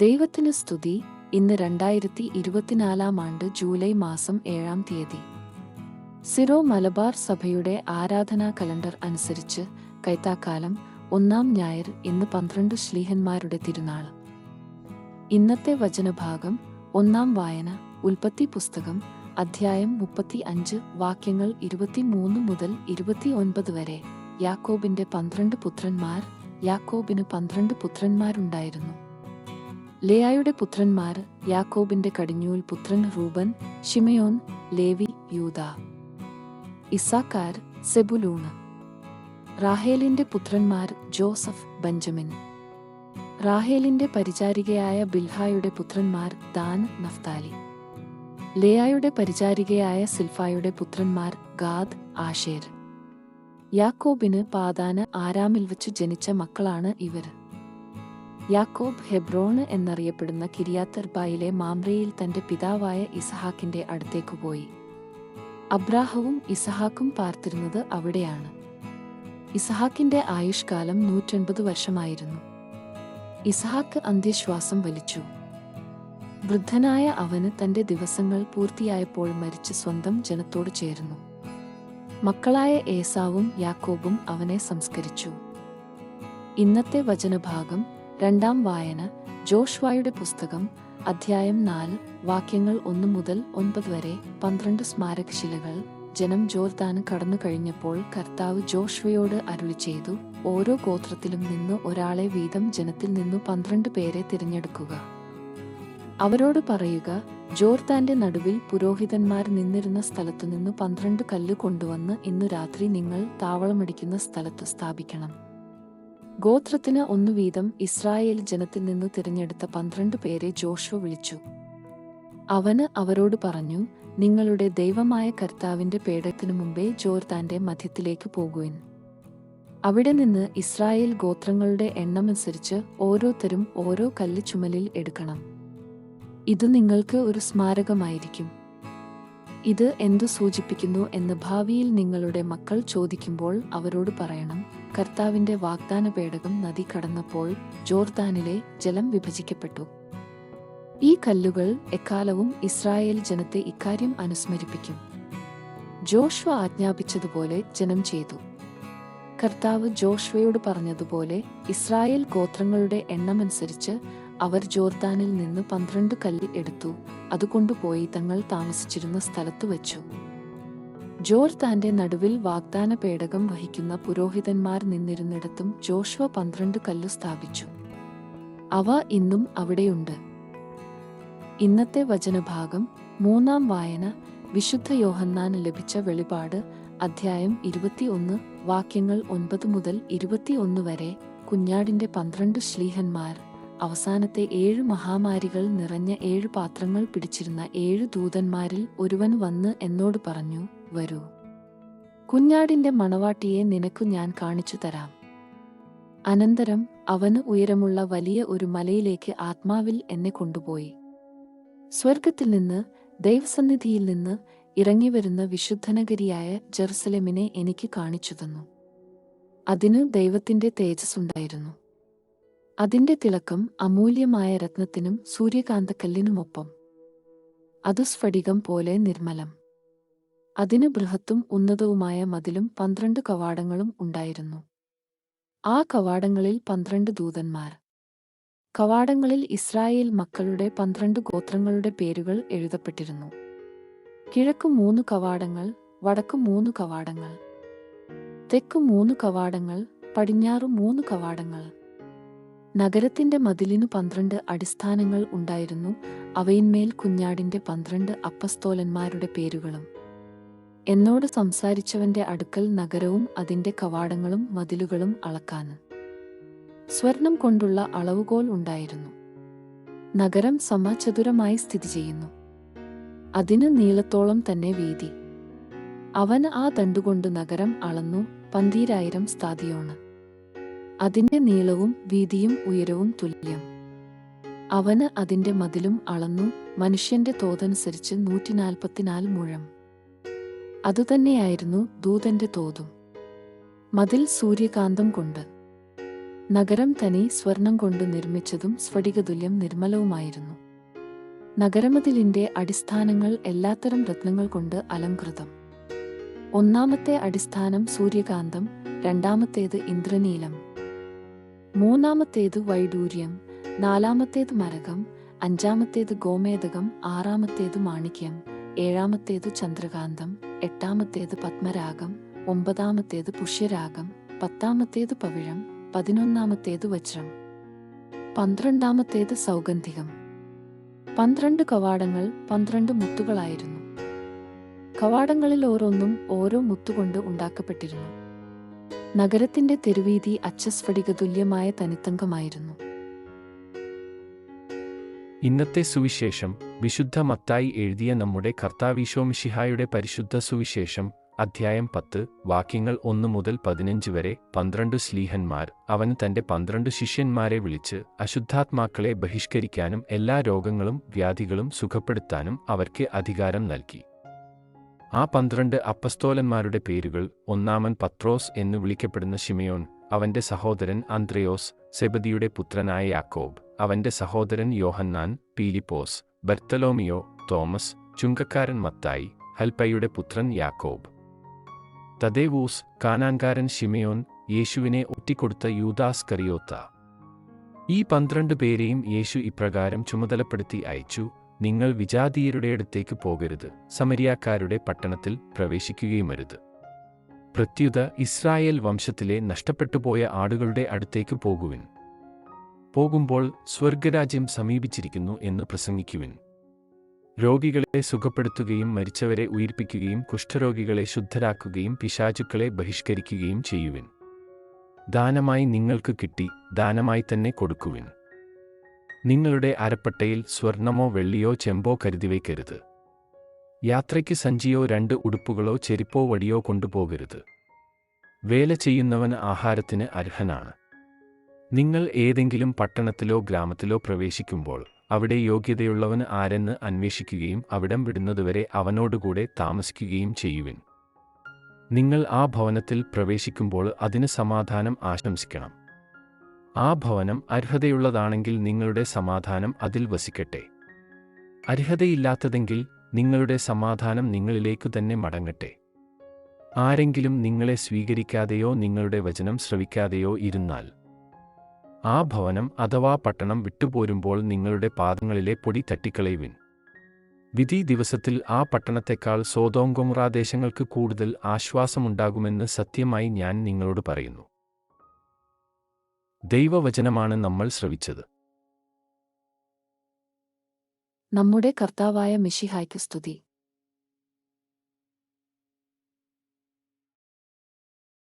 ദൈവത്തിന് സ്തുതി. ഇന്ന് രണ്ടായിരത്തി ഇരുപത്തിനാലാം ആണ്ട് ജൂലൈ മാസം ഏഴാം തീയതി. സിറോ മലബാർ സഭയുടെ ആരാധനാ കലണ്ടർ അനുസരിച്ച് കൈത്താക്കാലം ഒന്നാം ഞായർ ഇന്ന് പന്ത്രണ്ട് ശ്ലീഹന്മാരുടെ തിരുനാൾ. ഇന്നത്തെ വചനഭാഗം ഒന്നാം വായന ഉൽപ്പത്തി പുസ്തകം അധ്യായം മുപ്പത്തി അഞ്ച് വാക്യങ്ങൾ ഇരുപത്തിമൂന്ന് മുതൽ ഇരുപത്തിയൊൻപത് വരെ. യാക്കോബിന്റെ പന്ത്രണ്ട് പുത്രന്മാർ യാക്കോബിന് പന്ത്രണ്ട് പുത്രന്മാരുണ്ടായിരുന്നു. ലേയായുടെ പുത്രന്മാർ യാക്കോബിന്റെ കടിഞ്ഞൂൽ പുത്രൻ റൂബൻ ഷിമയോൻ ലേവി യൂത ഇസാക്കാർ സെബുലൂണ് റാഹേലിന്റെ പുത്രന്മാർ ജോസഫ് ബെഞ്ചമിൻ. റാഹേലിന്റെ പരിചാരികയായ ബിൽഹായുടെ പുത്രന്മാർ ദാൻ നഫ്താലി. ലേയായുടെ പരിചാരികയായ സിൽഫായുടെ പുത്രന്മാർ ഗാദ് ആഷേർ യാക്കോബിന് പാതാന് ആരാമിൽ വെച്ച് ജനിച്ച മക്കളാണ് ഇവർ. യാക്കോബ് ഹെബ്രോണ് എന്നറിയപ്പെടുന്ന കിരിയാത്തർബായിലെ മാമ്രയിൽ തന്റെ പിതാവായ ഇസഹാക്കിന്റെ അടുത്തേക്കു പോയി. അബ്രാഹവും ഇസഹാക്കും പാർത്തിരുന്നത് അവിടെയാണ്. ഇസഹാക്കിന്റെ ആയുഷ്കാലം നൂറ്റൻപത് വർഷമായിരുന്നു. ഇസഹാക്ക് അന്ത്യശ്വാസം വലിച്ചു. വൃദ്ധനായ അവന് തന്റെ ദിവസങ്ങൾ പൂർത്തിയായപ്പോൾ മരിച്ച് സ്വന്തം ജനത്തോട് ചേരുന്നു മക്കളായ ഏസാവും യാക്കോബും അവനെ സംസ്കരിച്ചു. ഇന്നത്തെ വചനഭാഗം രണ്ടാം വായന ജോഷ്വായുടെ പുസ്തകം അധ്യായം നാല് വാക്യങ്ങൾ ഒന്ന് മുതൽ ഒൻപത് വരെ പന്ത്രണ്ട് സ്മാരകശിലകൾ ജനം ജോർദാന് കടന്നു കഴിഞ്ഞപ്പോൾ കർത്താവ് ജോഷ്വയോട് അരുളി ചെയ്തു ഓരോ ഗോത്രത്തിലും നിന്ന് ഒരാളെ വീതം ജനത്തിൽ നിന്നു പന്ത്രണ്ട് പേരെ തിരഞ്ഞെടുക്കുക. അവരോട് പറയുക ജോർദാന്റെ നടുവിൽ പുരോഹിതന്മാർ നിന്നിരുന്ന സ്ഥലത്തു നിന്ന് പന്ത്രണ്ട് കല്ല് കൊണ്ടുവന്ന് ഇന്നു രാത്രി നിങ്ങൾ താവളമടിക്കുന്ന സ്ഥലത്ത് സ്ഥാപിക്കണം. ഗോത്രത്തിന് ഒന്നു വീതം ഇസ്രായേൽ ജനത്തിൽ നിന്ന് തിരഞ്ഞെടുത്ത പന്ത്രണ്ട് പേരെ ജോഷു വിളിച്ചു. അവന് അവരോട് പറഞ്ഞു നിങ്ങളുടെ ദൈവമായ കർത്താവിന്റെ പേടത്തിനു മുമ്പേ ജോർദാന്റെ മധ്യത്തിലേക്ക് പോകുവിൻ. അവിടെ നിന്ന് ഇസ്രായേൽ ഗോത്രങ്ങളുടെ എണ്ണമനുസരിച്ച് ഓരോരുത്തരും ഓരോ കല്ല് ചുമലിൽ എടുക്കണം. ഇത് നിങ്ങൾക്ക് ഒരു സ്മാരകമായിരിക്കും. ഇത് എന്തു സൂചിപ്പിക്കുന്നു എന്ന് ഭാവിയിൽ നിങ്ങളുടെ മക്കൾ ചോദിക്കുമ്പോൾ അവരോട് പറയണം. കർത്താവിന്റെ വാഗ്ദാന പേടകം നദി കടന്നപ്പോൾ ജോർദാനിലെ ജലം വിഭജിക്കപ്പെട്ടു. ഈ കല്ലുകൾ എക്കാലവും ഇസ്രായേൽ ജനത്തെ ഇക്കാര്യം അനുസ്മരിപ്പിക്കും. ജോഷ്വ ആജ്ഞാപിച്ചതുപോലെ ജനം ചെയ്തു. കർത്താവ് ജോഷ്വയോട് പറഞ്ഞതുപോലെ ഇസ്രായേൽ ഗോത്രങ്ങളുടെ എണ്ണമനുസരിച്ച് അവർ ജോർദാനിൽ നിന്ന് പന്ത്രണ്ട് കല്ല് എടുത്തു. അതുകൊണ്ടുപോയി തങ്ങൾ താമസിച്ചിരുന്ന സ്ഥലത്ത് വെച്ചു. ജോർദാന്റെ നടുവിൽ വാഗ്ദാന പേടകം വഹിക്കുന്ന പുരോഹിതന്മാർ നിന്നിരുന്നിടത്തും ജോഷുവ പന്ത്രണ്ട് കല്ല് സ്ഥാപിച്ചു. അവ ഇന്നും അവിടെയുണ്ട്. ഇന്നത്തെ വചനഭാഗം മൂന്നാം വായന വിശുദ്ധ യോഹന്നാന് ലഭിച്ച വെളിപാട് അധ്യായം ഇരുപത്തിയൊന്ന് വാക്യങ്ങൾ ഒൻപത് മുതൽ ഇരുപത്തിയൊന്ന് വരെ കുഞ്ഞാടിന്റെ പന്ത്രണ്ട് ശ്ലീഹന്മാർ അവസാനത്തെ ഏഴ് മഹാമാരികൾ നിറഞ്ഞ ഏഴ് പാത്രങ്ങൾ പിടിച്ചിരുന്ന ഏഴ് ദൂതന്മാരിൽ ഒരുവൻ വന്ന് എന്നോട് പറഞ്ഞു വരൂ. കുഞ്ഞാടിന്റെ മണവാട്ടിയെ നിനക്കു ഞാൻ കാണിച്ചു തരാം. അനന്തരം അവന് ഉയരമുള്ള വലിയ ഒരു മലയിലേക്ക് ആത്മാവിൽ എന്നെ കൊണ്ടുപോയി. സ്വർഗത്തിൽ നിന്ന് ദൈവസന്നിധിയിൽ നിന്ന് ഇറങ്ങിവരുന്ന വിശുദ്ധനഗരിയായ ജെറുസലമിനെ എനിക്ക് കാണിച്ചു തന്നു. അതിന് ദൈവത്തിന്റെ തേജസ് ഉണ്ടായിരുന്നു അതിന്റെ തിളക്കം അമൂല്യമായ രത്നത്തിനും സൂര്യകാന്തക്കല്ലിനുമൊപ്പം. അതു സ്ഫടികം പോലെ നിർമ്മലം. അതിന് ബൃഹത്തും ഉന്നതവുമായ മതിലും പന്ത്രണ്ട് കവാടങ്ങളും ഉണ്ടായിരുന്നു. ആ കവാടങ്ങളിൽ പന്ത്രണ്ട് ദൂതന്മാർ. കവാടങ്ങളിൽ ഇസ്രായേൽ മക്കളുടെ പന്ത്രണ്ട് ഗോത്രങ്ങളുടെ പേരുകൾ എഴുതപ്പെട്ടിരുന്നു. കിഴക്ക് മൂന്ന് കവാടങ്ങൾ വടക്ക് മൂന്ന് കവാടങ്ങൾ തെക്ക് മൂന്ന് കവാടങ്ങൾ പടിഞ്ഞാറ് മൂന്ന് കവാടങ്ങൾ. നഗരത്തിന്റെ മതിലിനു പന്ത്രണ്ട് അടിസ്ഥാനങ്ങൾ ഉണ്ടായിരുന്നു അവയിന്മേൽ കുഞ്ഞാടിന്റെ പന്ത്രണ്ട് അപ്പസ്തോലന്മാരുടെ പേരുകളും. എന്നോട് സംസാരിച്ചവന്റെ അടുക്കൽ നഗരവും അതിന്റെ കവാടങ്ങളും മതിലുകളും അളക്കാന്. സ്വർണം കൊണ്ടുള്ള അളവുകോൽ ഉണ്ടായിരുന്നു. നഗരം സമചതുരമായി സ്ഥിതി ചെയ്യുന്നു. അതിന് നീളത്തോളം തന്നെ വീതി. അവൻ ആ തണ്ടുകൊണ്ട് നഗരം അളന്നു പന്തീരായിരം സ്ഥാതിയോണ്. അതിന്റെ നീളവും വീതിയും ഉയരവും തുല്യം. അവന് അതിന്റെ മതിലും അളന്നു മനുഷ്യന്റെ തോതനുസരിച്ച് നൂറ്റിനാൽപ്പത്തിനാല് മുഴം. അതുതന്നെയായിരുന്നു ദൂതന്റെ തോതും. മതിൽ സൂര്യകാന്തം കൊണ്ട്. നഗരം തനി സ്വർണം കൊണ്ട് നിർമ്മിച്ചതും സ്ഫടികതുല്യം നിർമ്മലവുമായിരുന്നു. നഗരമതിലിന്റെ അടിസ്ഥാനങ്ങൾ എല്ലാത്തരം രത്നങ്ങൾ കൊണ്ട് അലങ്കൃതം ഒന്നാമത്തെ അടിസ്ഥാനം സൂര്യകാന്തം രണ്ടാമത്തേത് ഇന്ദ്രനീലം. മൂന്നാമത്തേത് വൈഡൂര്യം നാലാമത്തേത് മരകം അഞ്ചാമത്തേത് ഗോമേതകം ആറാമത്തേത് മാണിക്യം ഏഴാമത്തേത് ചന്ദ്രകാന്തം എട്ടാമത്തേത് പത്മരാഗം ഒമ്പതാമത്തേത് പുഷ്യരാഗം പത്താമത്തേത് പവിഴം പതിനൊന്നാമത്തേത് വജ്രം. പന്ത്രണ്ടാമത്തേത് സൗഗന്ധികം. പന്ത്രണ്ട് കവാടങ്ങൾ പന്ത്രണ്ട് മുത്തുകളായിരുന്നു. കവാടങ്ങളിൽ ഓരോന്നും ഓരോ മുത്തുകൊണ്ട് ഉണ്ടാക്കപ്പെട്ടിരുന്നു. നഗരത്തിന്റെ തെരുവീതി അച്ചസ്ഫടിക തുല്യമായ തനിത്തങ്കമായിരുന്നു. ഇന്നത്തെ സുവിശേഷം വിശുദ്ധ മത്തായി എഴുതിയ നമ്മുടെ കർത്താവിശോമിഷിഹായുടെ പരിശുദ്ധ സുവിശേഷം അധ്യായം പത്ത് വാക്യങ്ങൾ ഒന്ന് മുതൽ പതിനഞ്ച് വരെ പന്ത്രണ്ട് സ്ലീഹന്മാർ അവൻ തന്റെ പന്ത്രണ്ട് ശിഷ്യന്മാരെ വിളിച്ച് അശുദ്ധാത്മാക്കളെ ബഹിഷ്കരിക്കാനും എല്ലാ രോഗങ്ങളും വ്യാധികളും സുഖപ്പെടുത്താനും അവർക്ക് അധികാരം നൽകി. ആ പന്ത്രണ്ട് അപ്പസ്തോലന്മാരുടെ പേരുകൾ ഒന്നാമൻ പത്രോസ് എന്ന് വിളിക്കപ്പെടുന്ന ഷിമയോൻ അവന്റെ സഹോദരൻ അന്ത്രയോസ് സെബദിയുടെ പുത്രനായ യാക്കോബ് അവന്റെ സഹോദരൻ യോഹന്നാൻ പീലിപ്പോസ് ബർത്തലോമിയോ തോമസ് ചുങ്കക്കാരൻ മത്തായി ഹൽപ്പയുടെ പുത്രൻ യാക്കോബ്. തദേവൂസ് കാനാൻകാരൻ ഷിമയോൻ യേശുവിനെ ഒറ്റിക്കൊടുത്ത യൂദാസ് കറിയോത്ത. ഈ പന്ത്രണ്ട് പേരെയും യേശു ഇപ്രകാരം ചുമതലപ്പെടുത്തി അയച്ചു നിങ്ങൾ വിജാതീയരുടെ അടുത്തേക്ക് പോകരുത് സമരിയാക്കാരുടെ പട്ടണത്തിൽ പ്രവേശിക്കുകയുമരുത്. പ്രത്യുത ഇസ്രായേൽ വംശത്തിലെ നഷ്ടപ്പെട്ടുപോയ ആടുകളുടെ അടുത്തേക്ക് പോകുവിൻ. പോകുമ്പോൾ സ്വർഗരാജ്യം സമീപിച്ചിരിക്കുന്നു എന്ന് പ്രസംഗിക്കുവിൻ. രോഗികളെ സുഖപ്പെടുത്തുകയും മരിച്ചവരെ ഉയിർപ്പിക്കുകയും കുഷ്ഠരോഗികളെ ശുദ്ധരാക്കുകയും പിശാചുക്കളെ ബഹിഷ്കരിക്കുകയും ചെയ്യുവിൻ. ദാനമായി നിങ്ങൾക്ക് കിട്ടി ദാനമായി തന്നെ കൊടുക്കുവിൻ. നിങ്ങളുടെ അരപ്പട്ടയിൽ സ്വർണമോ വെള്ളിയോ ചെമ്പോ കരുതിവയ്ക്കരുത് യാത്രയ്ക്ക് സഞ്ചിയോ രണ്ട് ഉടുപ്പുകളോ ചെരിപ്പോ വടിയോ കൊണ്ടുപോകരുത്. വേല ചെയ്യുന്നവൻ ആഹാരത്തിന് അർഹനാണ്. നിങ്ങൾ ഏതെങ്കിലും പട്ടണത്തിലോ ഗ്രാമത്തിലോ പ്രവേശിക്കുമ്പോൾ അവിടെ യോഗ്യതയുള്ളവന് ആരെന്ന് അന്വേഷിക്കുകയും അവിടം വിടുന്നതുവരെ അവനോടുകൂടെ താമസിക്കുകയും ചെയ്യുവിൻ. നിങ്ങൾ ആ ഭവനത്തിൽ പ്രവേശിക്കുമ്പോൾ അതിന് സമാധാനം ആശംസിക്കണം. ആ ഭവനം അർഹതയുള്ളതാണെങ്കിൽ നിങ്ങളുടെ സമാധാനം അതിൽ വസിക്കട്ടെ. അർഹതയില്ലാത്തതെങ്കിൽ നിങ്ങളുടെ സമാധാനം നിങ്ങളിലേക്കു തന്നെ മടങ്ങട്ടെ. ആരെങ്കിലും നിങ്ങളെ സ്വീകരിക്കാതെയോ നിങ്ങളുടെ വചനം ശ്രവിക്കാതെയോ ഇരുന്നാൽ ആ ഭവനം അഥവാ പട്ടണം വിട്ടുപോരുമ്പോൾ നിങ്ങളുടെ പാദങ്ങളിലെ പൊടി തട്ടിക്കളയുവിൻ. വിധി ദിവസത്തിൽ ആ പട്ടണത്തെക്കാൾ സോതോങ്കൊമ്രാദേശങ്ങൾക്ക് കൂടുതൽ ആശ്വാസമുണ്ടാകുമെന്ന് സത്യമായി ഞാൻ നിങ്ങളോട് പറയുന്നു. ദൈവവചനമാണ് നമ്മൾ ശ്രവിച്ചത്. നമ്മുടെ കർത്താവായ മിഷിഹായ്ക്ക് സ്തുതി.